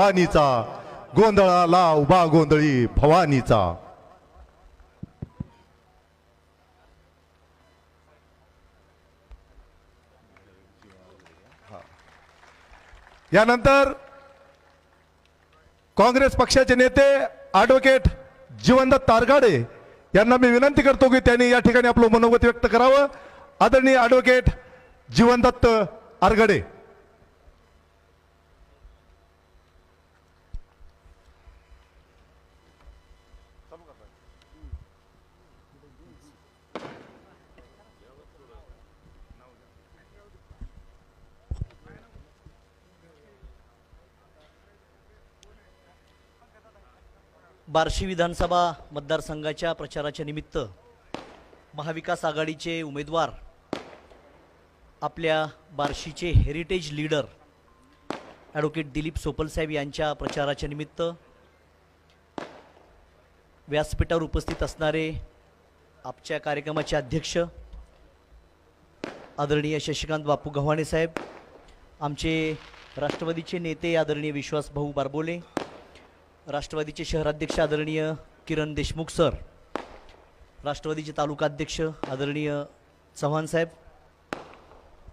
फवानीचा गोंधळाला उभा गोंधळी भवानीचा. यानंतर काँग्रेस पक्षाचे नेते ॲडव्होकेट जीवनदत्त तारगाडे यांना मी विनंती करतो की त्यांनी या ठिकाणी आपलं मनोगत व्यक्त करावं. आदरणीय ॲडव्होकेट जीवनदत्त आरगडे बार्शी विधानसभा मतदारसंघाच्या प्रचाराच्या निमित्त महाविकास आघाडीचे उमेदवार आपल्या बार्शीचे हेरिटेज लीडर ॲडव्होकेट दिलीप सोपलसाहेब यांच्या प्रचाराच्या निमित्त व्यासपीठावर उपस्थित असणारे आपच्या कार्यक्रमाचे अध्यक्ष आदरणीय शशिकांत बापू गव्हाणे साहेब आमचे राष्ट्रवादीचे नेते आदरणीय विश्वास भाऊ बारबोले राष्ट्रवादीचे शहराध्यक्ष आदरणीय किरण देशमुख सर राष्ट्रवादीचे तालुकाध्यक्ष आदरणीय चव्हाण साहेब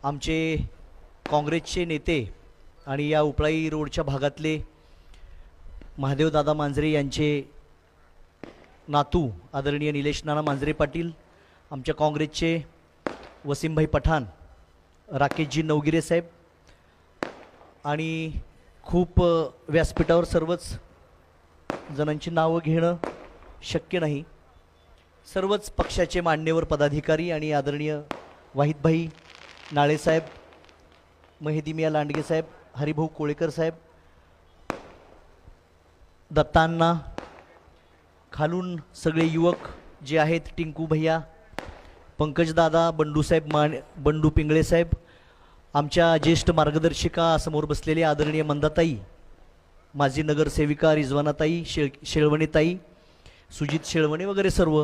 आमचे काँग्रेसचे नेते आणि या उपळाई रोडच्या भागातले महादेवदादा मांजरे यांचे नातू आदरणीय निलेश नाना मांजरे पाटील आमच्या काँग्रेसचे वसीमभाई पठाण राकेशजी नवगिरे साहेब आणि खूप व्यासपीठावर सर्वच जणांची नावं घेणं शक्य नाही. सर्वच पक्षाचे मान्यवर पदाधिकारी आणि आदरणीय वाहिदभाई नाळेसाहेब मेहदीमिया लांडगे साहेब हरिभाऊ कोळेकर साहेब दत्तांना खालून सगळे युवक जे आहेत टिंकू भैया पंकजदादा बंडूसाहेब मान बंडू पिंगळे साहेब आमच्या ज्येष्ठ मार्गदर्शिका समोर बसलेले आदरणीय मंदाताई माजी नगरसेविका रिजवानाताई शेळ शेळवणेताई सुजित शेळवणे वगैरे सर्व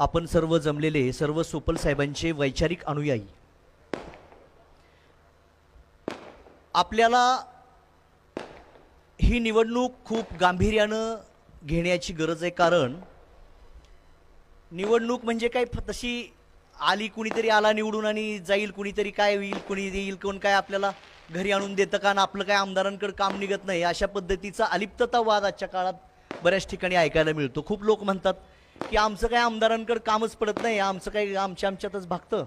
आपण सर्व जमलेले सर्व सोपल साहेबांचे वैचारिक अनुयायी. आपल्याला ही निवडणूक खूप गांभीर्यानं घेण्याची गरज आहे कारण निवडणूक म्हणजे काय तशी आली कुणीतरी आला निवडून आणि जाईल कुणीतरी काय होईल कुणी येईल कोण काय आपल्याला घरी आणून देतं का आणि आपलं काय आमदारांकडे काम निघत नाही अशा पद्धतीचा अलिप्ततावाद आजच्या काळात बऱ्याच ठिकाणी ऐकायला मिळतो. खूप लोक म्हणतात की आमचं काय आमदारांकडे कामच पडत नाही आमचं काय आमच्या आमच्यातच भागतं.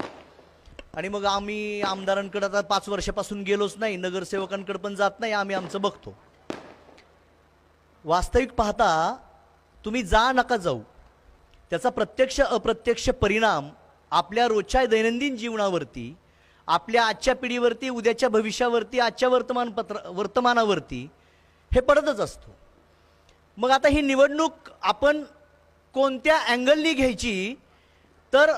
आणि मग आम्ही आमदारांकडे आता पाच वर्षापासून गेलोच नाही नगरसेवकांकडे पण जात नाही आम्ही आमचं बघतो. वास्तविक पाहता तुम्ही जा नका जाऊ. त्याचा प्रत्यक्ष अप्रत्यक्ष परिणाम आपल्या रोजच्या दैनंदिन जीवनावरती आपल्या आजच्या पिढीवरती उद्याच्या भविष्यावरती आजच्या वर्तमानपत्र वर्तमानावरती हे पडतच असतो. मग आता ही निवडणूक आपण कोणत्या अँगलनी घ्यायची? तर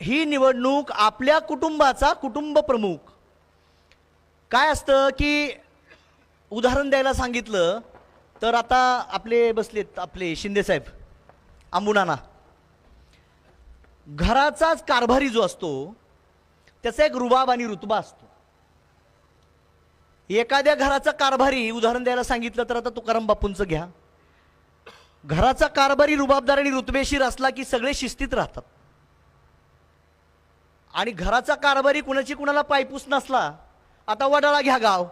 ही निवडणूक आपल्या कुटुंबाचा कुटुंब प्रमुख. काय असतं की उदाहरण द्यायला सांगितलं तर आता आपले बसलेत आपले शिंदेसाहेब अंबुनाना घराचाच कारभारी जो असतो त्याचा एक रुबाब आणि रुतबा असतो. एखाद्या घराचा कारभारी उदाहरण द्यायला सांगितलं तर आता तुकाराम बापूंचं घ्या. घराचा कारभारी रुबाबदार आणि रुतबेशीर असला की सगळे शिस्तीत राहतात. आणि घराचा कारभारी कुणाची कुणाला पायपूस नसला आता वडाळा घ्या गाव.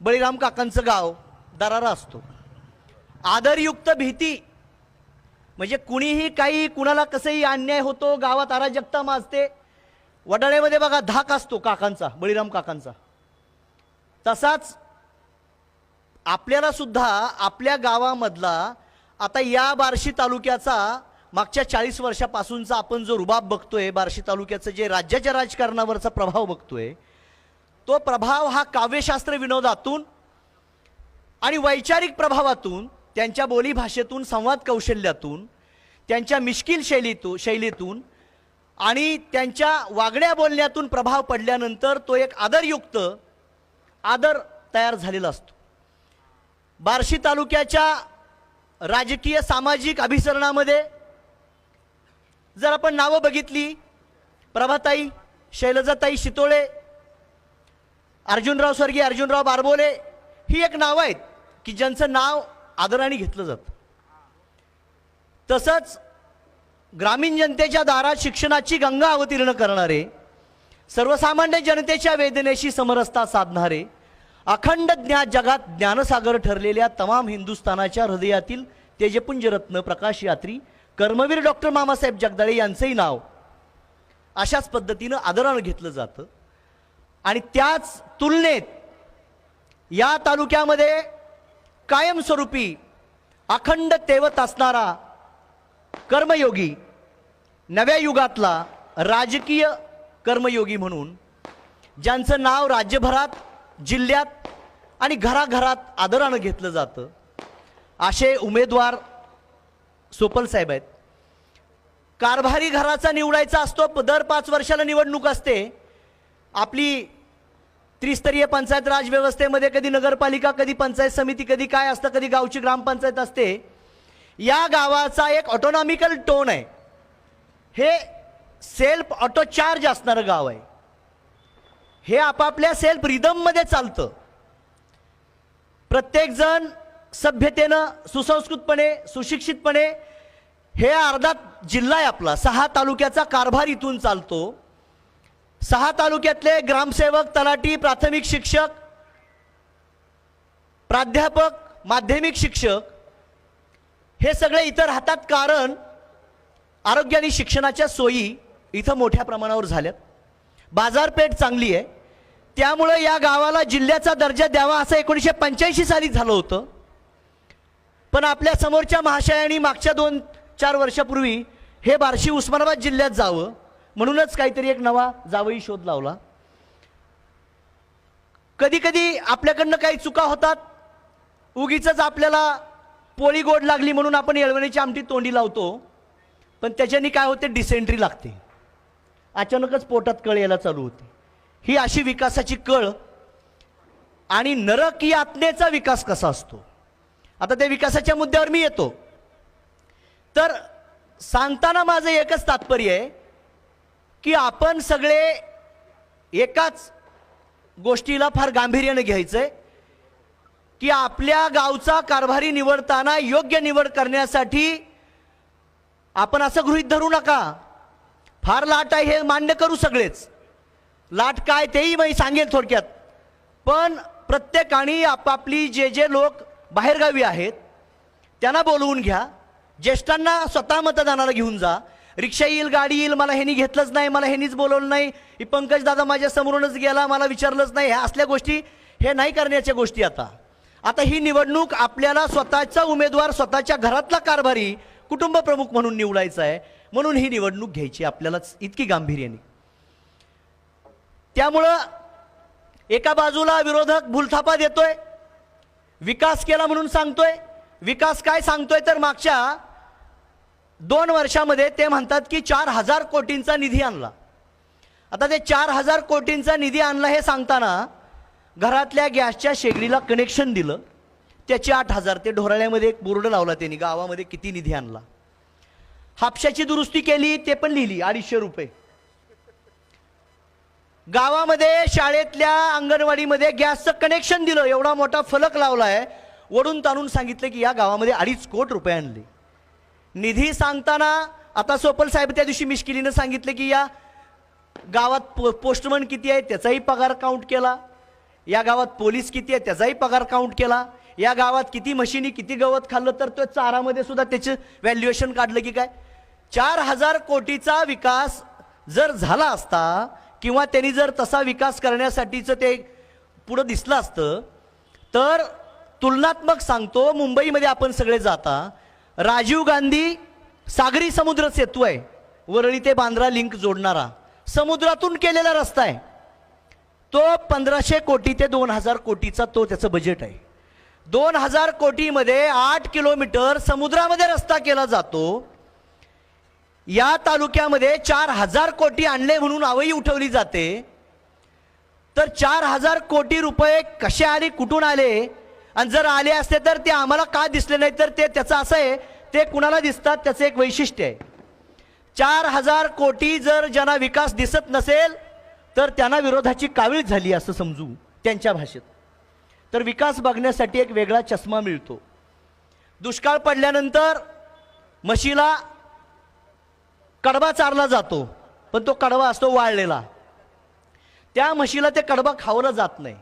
बळीराम काकांचं गाव दरारा असतो. आदरयुक्त भीती म्हणजे कुणीही काही कुणाला कसंही अन्याय होतो गावात अराजकता माजते वडाळ्यामध्ये बघा धाक असतो काकांचा बळीराम काकांचा. तसाच आपल्याला सुद्धा आपल्या गावामधला आता या बार्शी तालुक्याचा मागच्या चाळीस वर्षापासूनचा आपण जो रुबाब बघतोय बार्शी तालुक्याचं जे राज्याच्या राजकारणावरचा प्रभाव बघतोय तो प्रभाव हा काव्यशास्त्र विनोदातून आणि वैचारिक प्रभावातून त्यांच्या बोलीभाषेतून संवाद कौशल्यातून त्यांच्या मिश्किल शैलीतून शैलीतून आणि त्यांच्या वागण्या बोलण्यातून प्रभाव पडल्यानंतर तो एक आदरयुक्त आदर तयार झालेला असतो. बार्शी तालुक्याच्या राजकीय सामाजिक अभिसरणामध्ये जर आपण नावं बघितली प्रभाताई शैलजाताई शितोळे अर्जुनराव स्वर्गीय अर्जुनराव बारबोले ही एक नावं आहेत की ज्यांचं नाव आदराने घेतलं जातं. तसंच ग्रामीण जनतेच्या दारात शिक्षणाची गंगा अवतीर्ण करणारे सर्वसामान्य जनतेच्या वेदनेशी समरसता साधणारे अखंड ज्ञा जगात ज्ञानसागर ठरलेल्या तमाम हिंदुस्थानाच्या हृदयातील तेजपुंजरत्न प्रकाश यात्री कर्मवीर डॉक्टर मामासाहेब जगदाळे यांचंही नाव अशाच पद्धतीनं आदरानं घेतलं जातं. आणि त्याच तुलनेत या तालुक्यामध्ये कायमस्वरूपी अखंड तेवत असणारा कर्मयोगी नव्या युगातला राजकीय कर्मयोगी म्हणून ज्यांचं नाव राज्यभरात जिल्ह्यात आणि घराघरात आदरानं घेतलं जातं असे उमेदवार सोपल साहेब आहेत. कारभारी घराचा निवडायचा असतो दर पाच वर्षाला निवडणूक असते. आपली त्रिस्तरीय पंचायत राज व्यवस्थेमध्ये कधी नगरपालिका कधी पंचायत समिती कधी काय असतं कधी गावची ग्रामपंचायत असते. या गावाचा एक ऑटोनॉमिकल टोन आहे. हे सेल्फ ऑटो चार्ज असणारं गाव आहे. हे आपापल्या सेल्फ रिदममध्ये चालतं. प्रत्येकजण सभ्यतेनं सुसंस्कृतपणे सुशिक्षितपणे हे अर्धा जिल्हा आहे आपला. सहा तालुक्याचा कारभार इथून चालतो. सहा तालुक्यातले ग्रामसेवक तलाठी प्राथमिक शिक्षक प्राध्यापक माध्यमिक शिक्षक हे सगळे इथं राहतात कारण आरोग्य आणि शिक्षणाच्या सोयी इथं मोठ्या प्रमाणावर झाल्यात. बाजारपेठ चांगली आहे. त्यामुळं या गावाला जिल्ह्याचा दर्जा द्यावा असं एकोणीसशे पंच्याऐंशी साली झालं होतं. पण आपल्या समोरच्या महाशयाने मागच्या दोन चार वर्षापूर्वी हे बार्शी उस्मानाबाद जिल्ह्यात जावं म्हणूनच काहीतरी एक नवा जावई शोध लावला. कधी कधी आपल्याकडनं काही चुका होतात. उगीच आपल्याला पोळी गोड लागली म्हणून आपण येळवणीची आमटी तोंडी लावतो. पण त्याच्याने काय होते? डिसेंट्री लागते. अचानकच पोटात कळ यायला चालू होते. ही अशी विकासाची कळ आणि नरक यातनेचा विकास कसा असतो? आता त्या विकासाच्या मुद्द्यावर मी येतो. तर सांगताना माझं एकच तात्पर्य आहे की आपण सगळे एकाच गोष्टीला फार गांभीर्याने घ्यायचं आहे की आपल्या गावचा कारभारी निवडताना योग्य निवड करण्यासाठी आपण असं गृहित धरू नका. फार लाट आहे हे मान्य करू सगळेच. लाट काय तेही मी सांगेल थोडक्यात. पण प्रत्येकाने आपापली जे जे लोक बाहेरगावी आहेत त्यांना बोलवून घ्या. ज्येष्ठांना स्वतः मतदानाला घेऊन जा. रिक्षा येईल गाडी येईल मला ह्यांनी घेतलंच नाही मला ह्यांनीच बोलवलं नाही. ही पंकज दादा माझ्या समोरूनच गेला मला विचारलंच नाही. ह्या असल्या गोष्टी हे नाही करण्याच्या गोष्टी आता. आता ही निवडणूक आपल्याला स्वतःचा उमेदवार स्वतःच्या घरातला कारभारी कुटुंब प्रमुख म्हणून निवडायचा आहे. म्हणून ही निवडणूक घ्यायची आपल्यालाच इतकी गांभीर्याने. त्यामुळं एका बाजूला विरोधक भूलथापा देतोय विकास केला म्हणून सांगतोय. विकास काय सांगतोय तर मागच्या दोन वर्षामध्ये ते म्हणतात की चार हजार कोटींचा निधी आणला. आता ते चार हजार कोटींचा निधी आणला हे सांगताना घरातल्या गॅसच्या शेगडीला कनेक्शन दिलं. त्याचे आठ हजार ते ढोराळ्यामध्ये एक बोर्ड लावला त्यांनी गावामध्ये किती निधी आणला. हापशाची दुरुस्ती केली ते पण लिहिली अडीचशे रुपये. गावामध्ये शाळेतल्या अंगणवाडीमध्ये गॅसचं कनेक्शन दिलं एवढा मोठा फलक लावला आहे वडून ताणून सांगितलं की या गावामध्ये अडीच कोट रुपये आणले. निधी सांगताना आता सोपल साहेब त्या दिवशी मिश्किलीनं सांगितलं की या गावात पो पोस्टमन किती आहे त्याचाही पगार काउंट केला. या गावात पोलीस किती आहे त्याचाही पगार काउंट केला. या गावात किती मशिनी किती गवत खाल्लं तर तो चारामध्ये सुद्धा त्याचं व्हॅल्युएशन काढलं की काय? चार हजार कोटीचा विकास जर झाला असता किंवा त्यांनी जर तसा विकास करण्यासाठीचं ते पुढं दिसलं असतं तर तुलनात्मक सांगतो मुंबईमध्ये आपण सगळे जाता राजीव गांधी सागरी समुद्र सेतू आहे. वरळी ते बांद्रा लिंक जोडणारा. समुद्रातून केलेला रस्ता आहे. तो पंधराशे कोटी ते दोन हजार कोटीचा तो त्याचं बजेट आहे. दोन हजार कोटीमध्ये आठ किलोमीटर समुद्रामध्ये रस्ता केला जातो. या तालुक्यामध्ये चार हजार कोटी आणले म्हणून आवई उठवली जाते. तर चार हजार कोटी रुपये कसे आले कुठून आले? आणि जर आले असते तर ते आम्हाला का दिसले नाही तर ते त्याचं असं आहे ते कुणाला दिसतात? त्याचं एक वैशिष्ट्य आहे. चार हजार कोटी जर ज्यांना विकास दिसत नसेल तर त्यांना विरोधाची कावीळ झाली असं समजू त्यांच्या भाषेत. तर विकास बघण्यासाठी एक वेगळा चष्मा मिळतो. दुष्काळ पडल्यानंतर म्हशीला कडबा चारला जातो पण तो कडवा असतो वाळलेला. त्या म्हशीला ते कडबा खावलं जात नाही.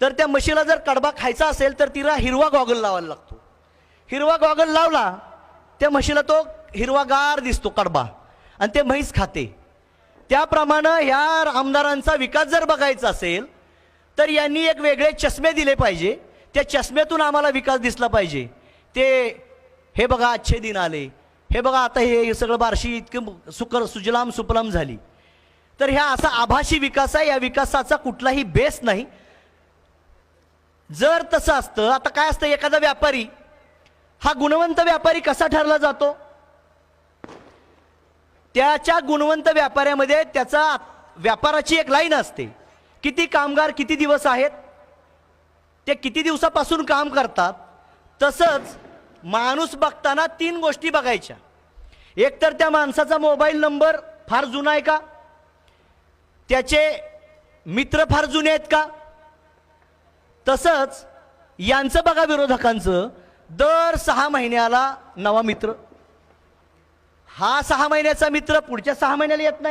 तर त्या म्हशीला जर कडबा खायचा असेल तर तिला हिरवा गॉगल लावायला लागतो. हिरवा गॉगल लावला त्या म्हशीला तो हिरवागार दिसतो कडबा आणि ते म्हैस खाते. त्याप्रमाणे ह्या आमदारांचा विकास जर बघायचा असेल तर यांनी एक वेगळे चष्मे दिले पाहिजे. त्या चष्म्यातून आम्हाला विकास दिसला पाहिजे. ते हे बघा अच्छे दिन आले. हे बघा आता हे सगळं बारशी इतकं सुकर सुजलाम सुपलाम झाली. तर ह्या असा आभासी विकास आहे. या विकासाचा कुठलाही बेस नाही. जर तसं असतं आता काय असतं एखादा व्यापारी हा गुणवंत व्यापारी कसा ठरला जातो? त्याच्या गुणवंत व्यापाऱ्यामध्ये त्याचा व्यापाराची एक लाईन असते. किती कामगार किती दिवस आहेत? ते किती दिवसापासून काम करतात? तसंच माणूस बघताना तीन गोष्टी बघायच्या. एक तर त्या माणसाचा मोबाईल नंबर फार जुना आहे का? त्याचे मित्र फार जुने आहेत का? तसंच यांचं बघा विरोधकांचं दर सहा महिन्याला नवा मित्र. हा सहा महिन्याचा मित्र पुढच्या सहा महिन्याला येत नाही.